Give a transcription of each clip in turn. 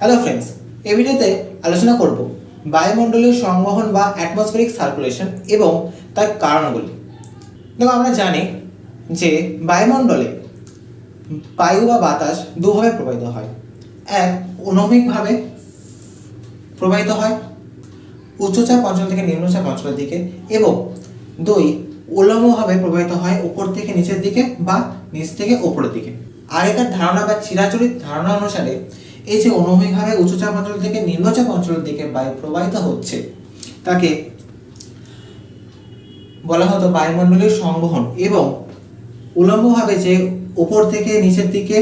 Hello friends এই ভিডিওতে আলোচনা করব বায়ুমণ্ডলীয় সংবহন বা অ্যাটমসফেরিক সার্কুলেশন এবং তার কারণগুলি। দেখো, আমরা জানি যে বায়ুমণ্ডলে বায়ু বা বাতাস দুভাবে প্রবাহিত হয়। এক অনমিকভাবে প্রবাহিত হয় উচ্চচাপ অঞ্চল থেকে নিম্নচাপ অঞ্চলের দিকে এবং দুই উল্লম্বভাবে প্রবাহিত হয় উপর থেকে নিচের দিকে বা নিচ থেকে উপরের দিকে। আগেকার ধারণা বা চিরাচরিত ধারণা অনুসারে এই যে অনুভূমিকভাবে উচ্চচাপ অঞ্চল থেকে নিম্নচাপ অঞ্চলের দিকে বায়ু প্রবাহিত হচ্ছে, তাকে বলা হতো বায়ুমণ্ডলীয় সংবহন এবং উলম্বভাবে যে উপর থেকে নিচের দিকে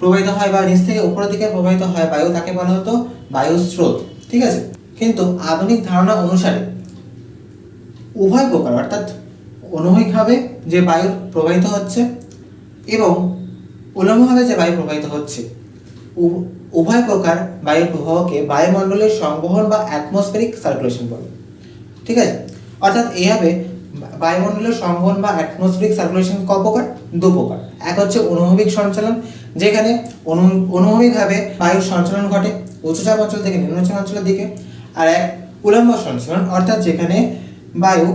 প্রবাহিত হয় বা নিচ থেকে উপরের দিকে প্রবাহিত হয় বায়ু, তাকে বলা হতো বায়ু স্রোত ঠিক আছে? কিন্তু আধুনিক ধারণা অনুসারে উভয় প্রকার, অর্থাৎ অনুভূমিকভাবে যে বায়ু প্রবাহিত হচ্ছে এবং উলম্বভাবে যে বায়ু প্রবাহিত হচ্ছে উভয় প্রকার বায়ুর প্রবাহকে বায়ুমণ্ডলের সংবহন বা অ্যাটমসফেরিক সার্কুলেশন বলে। ঠিক আছে? অর্থাৎ এইভাবে বায়ুমণ্ডলের সংবহন বা অ্যাটমসফেরিক সার্কুলেশন ক প্রকার? দু প্রকার। এক হচ্ছে অনুভূমিক সঞ্চালন, যেখানে অনু, অনুভূমিকভাবে বায়ুর সঞ্চালন ঘটে উচ্চচাপ অঞ্চল থেকে নিম্নচাপ অঞ্চলের দিকে, আর এক উলম্ব সঞ্চালন, অর্থাৎ যেখানে বায়ু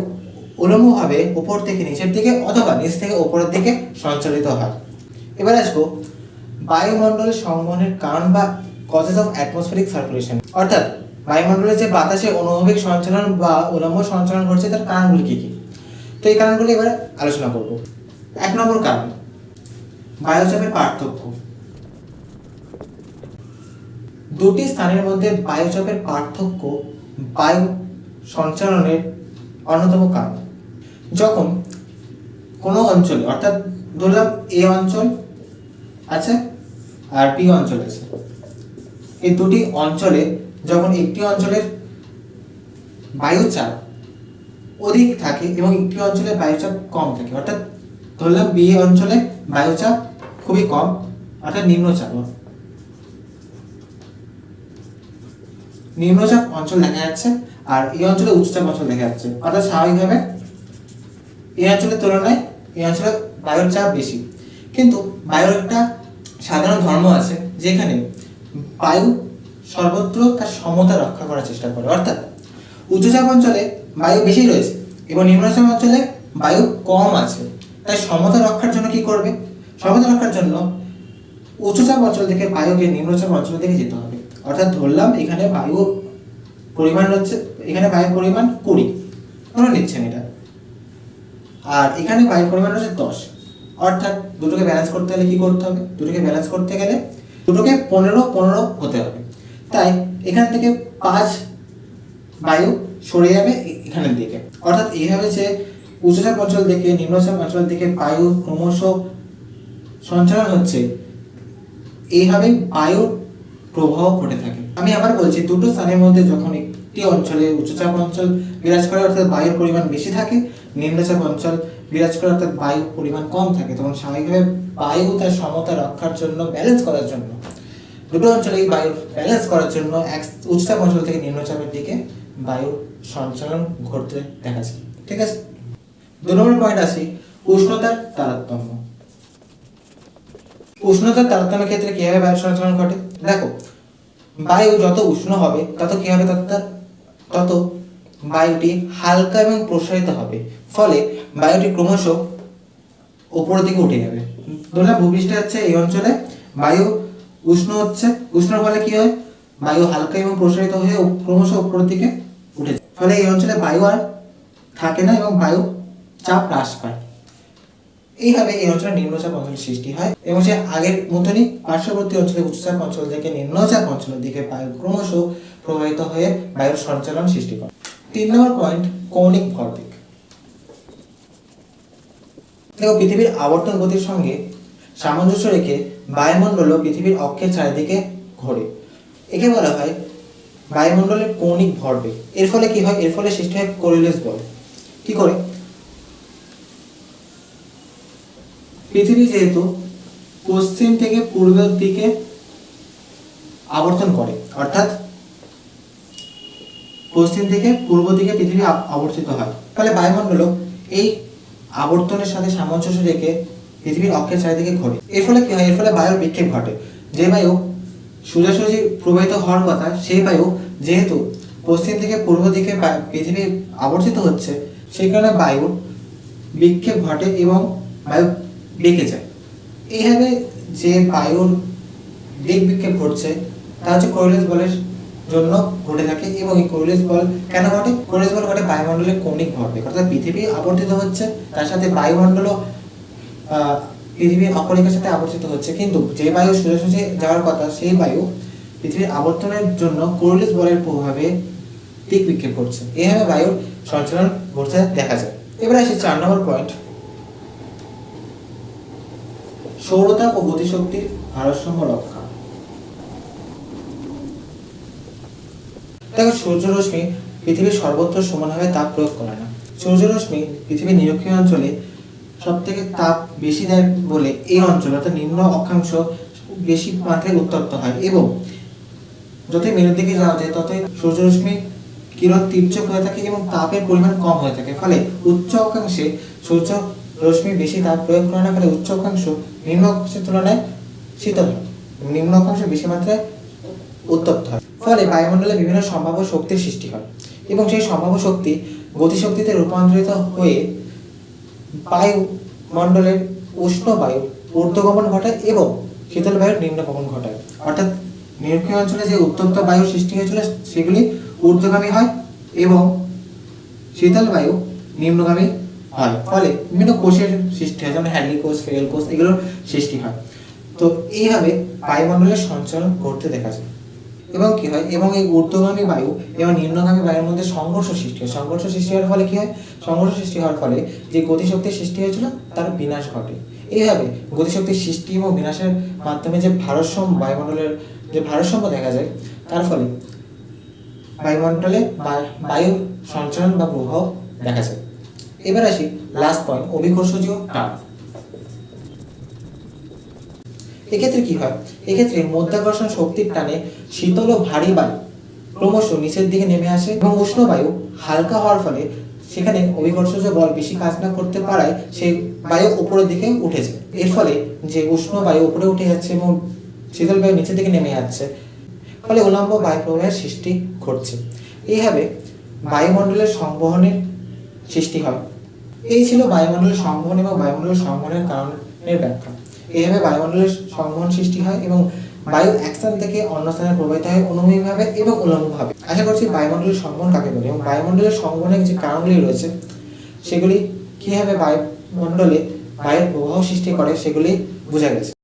উলম্বভাবে উপর থেকে নিচের দিকে অথবা নিচ থেকে উপরের দিকে সঞ্চালিত হয়। এবার আসব বায়ুমণ্ডলের সংবহনের কারণ বা কজেস অফ অ্যাটমসফেরিক সার্কুলেশন অর্থাৎ বায়ুমণ্ডলের যে বাতাসে অনুভবিক সঞ্চালন বা উলম্ব সঞ্চালন ঘটছে, তার কারণগুলি কী কী? তো এই কারণগুলি এবার আলোচনা করব। এক নম্বর কারণ, বায়ুচাপের পার্থক্য। দুটি স্থানের মধ্যে বায়ুচাপের পার্থক্য বায়ু সঞ্চালনের অন্যতম কারণ। যখন কোনো অঞ্চলে, অর্থাৎ ধরলাম এ অঞ্চল আছে আর বি অঞ্চল আছে। এই দুটি অঞ্চলে যখন একটি অঞ্চলের বায়ুচাপ অধিক থাকে এবং একটি অঞ্চলে বায়ুচাপ কম থাকে, অর্থাৎ ধরলাম বি অঞ্চলে বায়ুচাপ খুবই কম, অর্থাৎ নিম্নচাপ নিম্নচাপ অঞ্চল দেখা যাচ্ছে আর এই অঞ্চলে উচ্চচাপ অঞ্চল দেখা যাচ্ছে, অর্থাৎ স্বাভাবিকভাবে এই অঞ্চলের তুলনায় এই অঞ্চলে বায়ুর চাপ বেশি। কিন্তু বায়ুর একটা সাধারণ ধর্ম আছে যেখানে বায়ু সর্বত্র তার সমতা রক্ষা করার চেষ্টা করে। অর্থাৎ উচ্চচাপ অঞ্চলে বায়ু বেশি রয়েছে এবং নিম্নচাপ অঞ্চলে বায়ু কম আছে। তাই সমতা রক্ষার জন্য কি করবে? সমতা রক্ষার জন্য উচ্চচাপ অঞ্চল থেকে বায়ুকে নিম্নচাপ অঞ্চল থেকে যেতে হবে। অর্থাৎ ধরলাম এখানে বায়ু পরিমাণ হচ্ছে, এখানে বায়ুর পরিমাণ কুড়ি। ধরে নিচ্ছেন এটা। আর এখানে বায়ুর পরিমাণ হচ্ছে দশ। অর্থাৎ দুটোকে ব্যালেন্স করতে হলে কি করতে হবে? দুটোকে ব্যালেন্স করতে গেলে দুটোকে পনেরো পনেরো হতে হবে। তাই এখান থেকে পাঁচ বায়ু সরে যাবে এখানের দিকে। অর্থাৎ এইভাবে যে উচ্চচাপ অঞ্চল থেকে নিম্নচাপ অঞ্চল থেকে বায়ু ক্রমশ সঞ্চালন হচ্ছে এইভাবে বায়ু প্রবাহ ঘটে থাকে। আমি আবার বলছি, দুটো স্থানের মধ্যে যখন একটি অঞ্চলে উচ্চচাপ অঞ্চল বিরাজ করে, অর্থাৎ বায়ুর পরিমাণ বেশি থাকে নিম্নচাপ অঞ্চল বিরাজ করে অর্থাৎ বায়ুর পরিমাণ কম থাকে, তখন স্বাভাবিকভাবে বায়ু তার সমতা রক্ষার জন্য ব্যালেন্স করার জন্য। দুটো অঞ্চলে এই বায়ুর ব্যালেন্স করার জন্য এক উচ্চচাপ অঞ্চল থেকে নিম্নচাপের দিকে বায়ু সঞ্চালন ঘটতে দেখা যায়। ঠিক আছে? দু নম্বর পয়েন্ট আসি, উষ্ণতার তারতম্য। উষ্ণতার তারতম্যের ক্ষেত্রে কীভাবে বায়ু সঞ্চালন ঘটে? দেখো, বায়ু যত উষ্ণ হবে, তত কি হবে? তত তত বায়ুটি হালকা এবং প্রসারিত হবে। ফলে বায়ুটি ক্রমশ উপরের দিকে উঠে যাবে। ধরলাম ভূপৃষ্ঠে হচ্ছে এই অঞ্চলে বায়ু উষ্ণ হচ্ছে। উষ্ণর ফলে কি হয়? বায়ু হালকা এবং প্রসারিত হয়ে ক্রমশ উপরের দিকে উঠে যায়। ফলে এই অঞ্চলে বায়ু আর থাকে না এবং বায়ু চাপ হ্রাস পায়। এইভাবে এই অঞ্চলে নিম্নচাপ অঞ্চল সৃষ্টি হয় এবং সে আগের মতনই পার্শ্ববর্তী অঞ্চলে উচ্চচাপ অঞ্চল থেকে নিম্নচাপ অঞ্চলের দিকে বায়ু ক্রমশ প্রবাহিত হয়ে বায়ুর সঞ্চালন সৃষ্টি করে। তিন নম্বর পয়েন্ট কৌণিক ভরবেগ। দেখো, পৃথিবীর আবর্তন গতির সঙ্গে সামঞ্জস্য রেখে বায়ুমণ্ডলও পৃথিবীর অক্ষের চারিদিকে ঘোরে। একে বলা হয় বায়ুমণ্ডলের কৌণিক ভরবেগ। এর ফলে কি হয়? এর ফলে সৃষ্টি হয় কোরিলেস বল। কি করে? পৃথিবী যেহেতু পশ্চিম থেকে পূর্বের দিকে আবর্তন করে, অর্থাৎ পশ্চিম থেকে পূর্ব দিকে পৃথিবী আব- আবর্তিত হয়। ফলে বায়ুমণ্ডল এই আবর্তনের সাথে সামঞ্জস্য রেখে পৃথিবীর অক্ষের চারিদিকে ঘোরে। এর ফলে কি হয়? এর ফলে বায়ুর বিক্ষেপ ঘটে। যে বায়ু সোজাসুজি প্রবাহিত হওয়ার কথা, সেই বায়ু যেহেতু পশ্চিম থেকে পূর্ব দিকে পৃথিবী আবর্তিত হচ্ছে, সেই কারণে বায়ুর বিক্ষেপ ঘটে এবং বায়ু বেঁকে যায়। এইভাবে যে বায়ুর দিক বিক্ষেপ ঘটছে, তা হচ্ছে কোরিয়াস বলের জন্য ঘটে থাকে এবং এই কোরিয়াস বল কেন ঘটে? কোরিয়াস বল ঘটে বায়ুমণ্ডলের কৌণিক ভরবেগ। অর্থাৎ পৃথিবী আবর্তিত হচ্ছে, তার সাথে বায়ুমণ্ডলও পৃথিবীর অপরেখার সাথে আবর্তিত হচ্ছে। কিন্তু যে বায়ু সোজাসুজি যাওয়ার কথা, সেই বায়ু পৃথিবীর আবর্তনের জন্য কোরিয়াস বলের প্রভাবে দিক বিক্ষেপ করছে। এইভাবে বায়ুর সঞ্চালন ঘটতে দেখা যায়। এবার আসি চার নম্বর পয়েন্ট সৌরতাপ ও গতিশক্তির ভারসাম্য রক্ষা। দেখো, সূর্যরশ্মি পৃথিবীর সর্বত্র সমানভাবে তাপ প্রয়োগ করে না। সূর্যরশ্মি পৃথিবীর নিরক্ষীয় অঞ্চলে সব থেকে তাপ বেশি দেয় বলে এই অঞ্চল, অর্থাৎ নিম্ন অক্ষাংশ, বেশি মাত্রায় উত্তপ্ত হয় এবং যতই মেরুর দিকে যাওয়া যায়, ততই সূর্যরশ্মি কিরণ তীর্যক হয়ে থাকে এবং তাপের পরিমাণ কম হয়ে থাকে। ফলে উচ্চ অক্ষাংশে সূর্য রশ্মি বেশি তাপ প্রয়োগ করে না, ফলে উচ্চ অক্ষাংশ নিম্ন অক্ষাংশের তুলনায় শীতল হয় নিম্ন অক্ষাংশ বেশি মাত্রায় উত্তপ্ত হয়। ফলে বায়ুমণ্ডলে বিভিন্ন সম্ভাব্য শক্তির সৃষ্টি হয় এবং সেই সম্ভাব্য শক্তি গতিশক্তিতে রূপান্তরিত হয়ে বায়ুমণ্ডলের উষ্ণ বায়ু, ঊর্ধ্বগমন ঘটায় এবং শীতল বায়ুর নিম্নগমন ঘটায়। অর্থাৎ নিরক্ষীয় অঞ্চলে যে উত্তপ্ত বায়ু সৃষ্টি হয়েছিল, সেগুলি ঊর্ধ্বগামী হয় এবং শীতল বায়ু নিম্নগামী হয়। ফলে বিভিন্ন কোষের সৃষ্টি হয়, যেমন হ্যান্ডি কোষ ফেল কোষ, এগুলোর সৃষ্টি হয়। তো এইভাবে বায়ুমণ্ডলের সঞ্চালন করতে দেখা যায়। এবং কি হয়? এবং এই ঊর্ধ্বগামী বায়ু এবং নিম্নগামী বায়ুর মধ্যে সংঘর্ষ সৃষ্টি হয়। সংঘর্ষ সৃষ্টি হওয়ার ফলে কি হয়? সংঘর্ষ সৃষ্টি হওয়ার ফলে যে গতিশক্তির সৃষ্টি হয়েছিল, তার বিনাশ ঘটে। এইভাবে গতিশক্তির সৃষ্টি এবং বিনাশের মাধ্যমে যে ভারসাম্য বায়ুমণ্ডলের যে ভারসাম্য দেখা যায়, তার ফলে বায়ুমণ্ডলে বা- বায়ুর সঞ্চালন বা প্রভাব দেখা যায়। এবার আসি লাস্ট পয়েন্ট অভিকর্ষজীয় টান এক্ষেত্রে কি হয়? এক্ষেত্রে মধ্যাকর্ষণ শক্তির টানে শীতল ও ভারী বায়ু ক্রমশ নিচের দিকে নেমে আসে এবং উষ্ণ বায়ু হালকা হওয়ার ফলে সেখানে অভিকর্ষজ বল বেশি কাজ না করতে পারায় সেই বায়ু উপরের দিকে উঠে যায়। এর ফলে যে উষ্ণ বায়ু উপরে উঠে যাচ্ছে এবং শীতল বায়ু নিচের দিকে নেমে যাচ্ছে ফলে উলম্ব বায়ু প্রবাহের সৃষ্টি ঘটছে। এইভাবে বায়ুমণ্ডলের সংবহনের সৃষ্টি হয়। এই ছিল বায়ুমণ্ডলের সংবহন এবং বায়ুমণ্ডলের সংবহনের কারণের ব্যাখ্যা। এইভাবে বায়ুমণ্ডলের সংবহন সৃষ্টি হয় এবং বায়ু এক স্থান থেকে অন্য স্থানে প্রবাহিত হয় অনুভূমিকভাবে এবং উলম্বভাবে আশা করছি বায়ুমণ্ডলের সংবহন কাকে বলে এবং বায়ুমণ্ডলের সংবহনের যে কারণগুলি রয়েছে, সেগুলি কীভাবে বায়ুমণ্ডলে বায়ুর প্রবাহ সৃষ্টি করে, সেগুলি বোঝা গেছে।